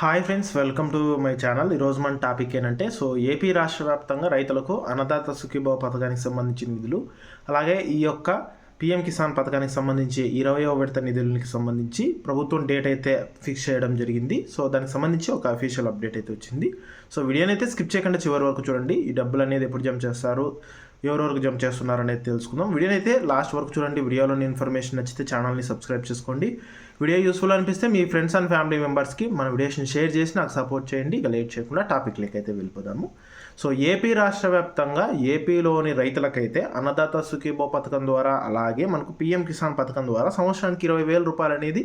Hi friends welcome to my channel. ఈరోజు మన topic ఏంటంటే సో ఏపీ రాష్ట్ర వ్యాప్తంగా రైతులకు అన్నదాత సుఖీభావ పథకానికి సంబంధించిన నిధులు అలాగే ఈ యొక్క పిఎం కిసాన్ పథకానికి సంబంధించి ఇరవయో విడత నిధులకి సంబంధించి ప్రభుత్వం డేట్ అయితే ఫిక్స్ చేయడం జరిగింది. సో దానికి సంబంధించి ఒక అఫీషియల్ అప్డేట్ అయితే వచ్చింది. సో వీడియోని అయితే స్కిప్ చేయకుండా చివరి వరకు చూడండి. ఈ డబ్బులు అనేది ఎప్పుడు జమ చేస్తారు? ఎవరెవరికి జంప్ చేస్తున్నారు అనేది తెలుసుకుందాం. వీడియోని అయితే లాస్ట్ వరకు చూడండి. వీడియోలోని ఇన్ఫర్మేషన్ నచ్చితే ఛానల్ని సబ్స్క్రైబ్ చేసుకోండి. వీడియో యూస్ఫుల్ అనిపిస్తే మీ ఫ్రెండ్స్ అండ్ ఫ్యామిలీ మెంబర్స్కి మన వీడియోస్ని షేర్ చేసి నాకు సపోర్ట్ చేయండి. ఇక లేట్ చేయకుండా టాపిక్లకి అయితే వెళ్ళిపోదాము. సో ఏపీ రాష్ట్ర వ్యాప్తంగా ఏపీలోని రైతులకైతే అన్నదాత సుఖీబో పథకం ద్వారా అలాగే మనకు పీఎం కిసాన్ పథకం ద్వారా సంవత్సరానికి ఇరవై వేల రూపాయలు అనేది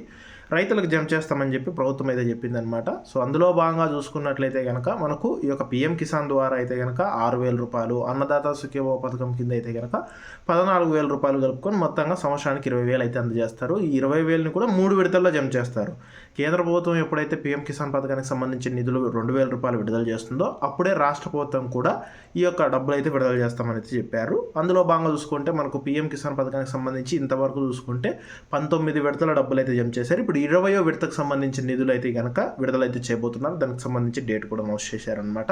రైతులకు జమ చేస్తామని చెప్పి ప్రభుత్వం అయితే చెప్పిందనమాట సో అందులో భాగంగా చూసుకున్నట్లయితే కనుక మనకు ఈ యొక్క పిఎం కిసాన్ ద్వారా అయితే కనుక ఆరు వేల రూపాయలు అన్నదాత సుఖీభో పథకం కింద అయితే కనుక పద్నాలుగు వేల రూపాయలు కలుపుకొని మొత్తంగా సంవత్సరానికి ఇరవై వేలు అయితే అందజేస్తారు. ఈ ఇరవై వేలని కూడా మూడు విడతల్లో జమ చేస్తారు. కేంద్ర ప్రభుత్వం ఎప్పుడైతే పిఎం కిసాన్ పథకానికి సంబంధించిన నిధులు రెండు వేల రూపాయలు విడుదల చేస్తుందో అప్పుడే రాష్ట్ర ప్రభుత్వం కూడా ఈ యొక్క డబ్బులు అయితే విడుదల చేస్తామని అయితే చెప్పారు. అందులో భాగంగా చూసుకుంటే మనకు పిఎం కిసాన్ పథకానికి సంబంధించి ఇంతవరకు చూసుకుంటే పంతొమ్మిది విడతల డబ్బులు అయితే జమ చేశారు. ఇప్పుడు ఇరవయో విడతకు సంబంధించిన నిధులు అయితే కనుక విడుదలైతే చేయబోతున్నారు. దానికి సంబంధించి డేట్ కూడా అనౌన్స్ చేశారనమాట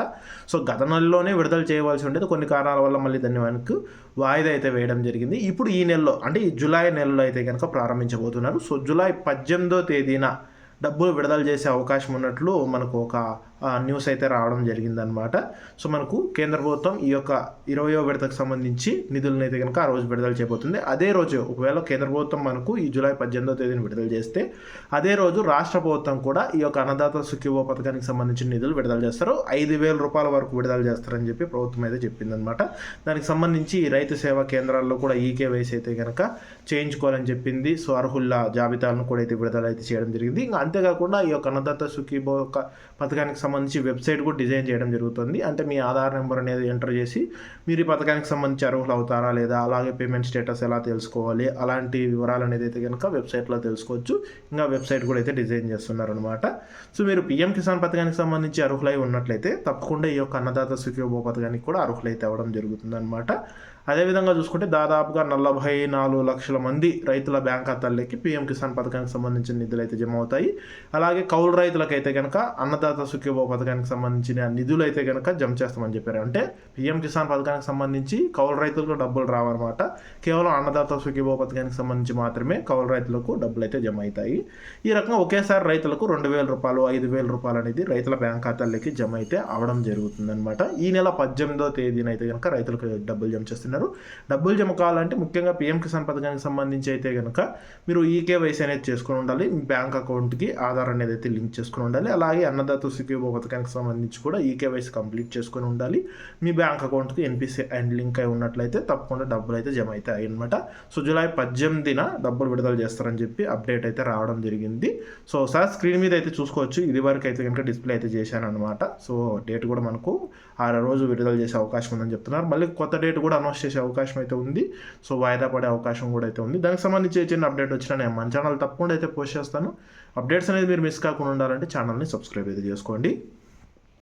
సో గత నెలలోనే విడుదల చేయవలసి ఉండేది కొన్ని కారణాల వల్ల మళ్ళీ దాన్ని మనకు వాయిదా అయితే వేయడం జరిగింది. ఇప్పుడు ఈ నెలలో అంటే ఈ జూలై నెలలో అయితే కనుక ప్రారంభించబోతున్నారు. సో జూలై పద్దెనిమిదో తేదీన డబ్బులు విడుదల చేసే అవకాశం ఉన్నట్లు మనకు ఒక న్యూస్ అయితే రావడం జరిగిందనమాట సో మనకు కేంద్ర ప్రభుత్వం ఈ యొక్క ఇరవయో విడతకు సంబంధించి నిధులను అయితే కనుక ఆ రోజు విడుదల చేయబోతుంది. అదే రోజు ఒకవేళ కేంద్ర ప్రభుత్వం మనకు ఈ జూలై పద్దెనిమిదో తేదీని విడుదల చేస్తే అదే రోజు రాష్ట్ర ప్రభుత్వం కూడా ఈ యొక్క అన్నదాత సుఖీవో పథకానికి సంబంధించిన నిధులు విడుదల చేస్తారు. ఐదు వేల రూపాయల వరకు విడుదల చేస్తారని చెప్పి ప్రభుత్వం అయితే చెప్పిందనమాట దానికి సంబంధించి రైతు సేవా కేంద్రాల్లో కూడా ఈకేవైసీ అయితే కనుక చేయించుకోవాలని చెప్పింది. సో అర్హుల జాబితాలను కూడా అయితే విడుదల అయితే చేయడం జరిగింది. ఇంకా అంతేకాకుండా ఈ యొక్క అన్నదాత సుఖీభో పథకానికి సంబంధించి వెబ్సైట్ కూడా డిజైన్ చేయడం జరుగుతుంది. అంటే మీ ఆధార్ నెంబర్ అనేది ఎంటర్ చేసి మీరు ఈ పథకానికి సంబంధించి అర్హులు అవుతారా లేదా అలాగే పేమెంట్ స్టేటస్ ఎలా తెలుసుకోవాలి అలాంటి వివరాలు అనేది అయితే కనుక వెబ్సైట్లో తెలుసుకోవచ్చు. ఇంకా వెబ్సైట్ కూడా అయితే డిజైన్ చేస్తున్నారు అనమాట సో మీరు పిఎం కిసాన్ పథకానికి సంబంధించి అర్హులై ఉన్నట్లయితే తప్పకుండా ఈ యొక్క అన్నదాత సుఖీభో పథకానికి కూడా అర్హులైతే అవ్వడం జరుగుతుంది అనమాట అదేవిధంగా చూసుకుంటే దాదాపుగా నలభై నాలుగు లక్షల మంది రైతుల బ్యాంక్ ఖాతాల్లోకి పీఎం కిసాన్ పథకానికి సంబంధించిన నిధులు అయితే జమ అవుతాయి. అలాగే కౌలు రైతులకైతే కనుక అన్నదాత సుఖీభో పథకానికి సంబంధించిన నిధులు అయితే కనుక జమ చేస్తామని చెప్పారు. అంటే పిఎం కిసాన్ పథకానికి సంబంధించి కౌలు రైతులకు డబ్బులు రావన్నమాట. కేవలం అన్నదాత సుఖీభో పథకానికి సంబంధించి మాత్రమే కౌలు రైతులకు డబ్బులు అయితే జమ అవుతాయి. ఈ రకంగా ఒకేసారి రైతులకు రెండు వేల రూపాయలు ఐదు వేల రూపాయలు అనేది రైతుల బ్యాంక్ ఖాతాల్లోకి జమ అయితే అవడం జరుగుతుందనమాట ఈ నెల పద్దెనిమిదో తేదీన అయితే కనుక రైతులకు డబ్బులు జమ చేస్తున్నారు. డబ్బులు జమ కావాలంటే ముఖ్యంగా పిఎం కిసాన్ పథకానికి సంబంధించి అయితే కనుక మీరు ఈకేవైసీ అనేది చేసుకుని ఉండాలి. మీ బ్యాంక్ అకౌంట్కి ఆధార్ అనేది అయితే లింక్ చేసుకుని ఉండాలి. అలాగే అన్నదాత సుఖీభో పథకానికి సంబంధించి కూడా ఈకేవైసీ కంప్లీట్ చేసుకొని ఉండాలి. మీ బ్యాంక్ అకౌంట్కి ఎన్పిసి అండ్ లింక్ అయి ఉన్నట్లయితే తప్పకుండా డబ్బులు అయితే జమ అవుతాయి అనమాట సో జూలై పద్దెనిమిదిన డబ్బులు విడుదల చేస్తారని చెప్పి అప్డేట్ అయితే రావడం జరిగింది. సో సార్ స్క్రీన్ మీద అయితే చూసుకోవచ్చు. ఇది వరకు అయితే కనుక డిస్ప్లే అయితే చేశాను అనమాట సో డేట్ కూడా మనకు ఆ రోజు విడుదల చేసే అవకాశం ఉందని చెప్తున్నారు. మళ్ళీ కొత్త డేట్ కూడా అనౌన్స్ చేసే అవకాశం అయితే ఉంది. సో వాయిదా పడే అవకాశం కూడా అయితే ఉంది. దానికి సంబంధించి చిన్న అప్డేట్ వచ్చినా నేను మన ఛానల్ తప్పకుండా అయితే పోస్ట్ చేస్తాను. అప్డేట్స్ అనేది మీరు మిస్ కాకుండా ఉండాలంటే ఛానల్ని సబ్స్క్రైబ్ అయితే చేసుకోండి.